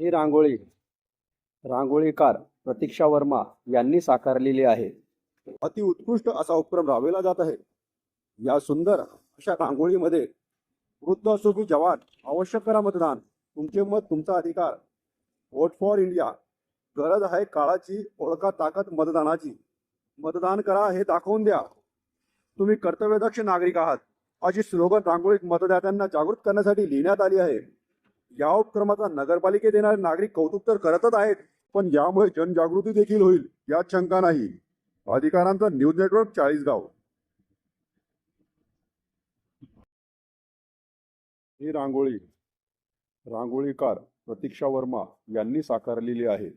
ही रांगोळी रांगोळीकार प्रतीक्षा वर्मा यांनी साकारलेली आहे. अति उत्कृष्ट असा उपक्रम राबविला जात आहे. या सुंदर अशा रांगोळीमध्ये वृद्ध असो की जवान आवश्यक करा मतदान तुमचे मत तुमचा अधिकार. वोट फॉर इंडिया गरज आहे काळाची ओळखा ताकद मतदानाची. मतदान करा हे दाखवून द्या. तुम्ही कर्तव्यदक्ष नागरिक आहात. अशी स्लोगन रांगोळीत मतदात्यांना जागृत करण्यासाठी लिहिण्यात आली आहे. या उपक्रमाचा नगरपालिकेत येणारे नागरिक कौतुक तर करतच आहेत पण यामुळे जनजागृती देखील होईल यात शंका नाही. अधिकारांचा न्यूज नेटवर्क चाळीसगाव. ही रांगोळी रांगोळीकार प्रतीक्षा वर्मा यांनी साकारलेली आहे.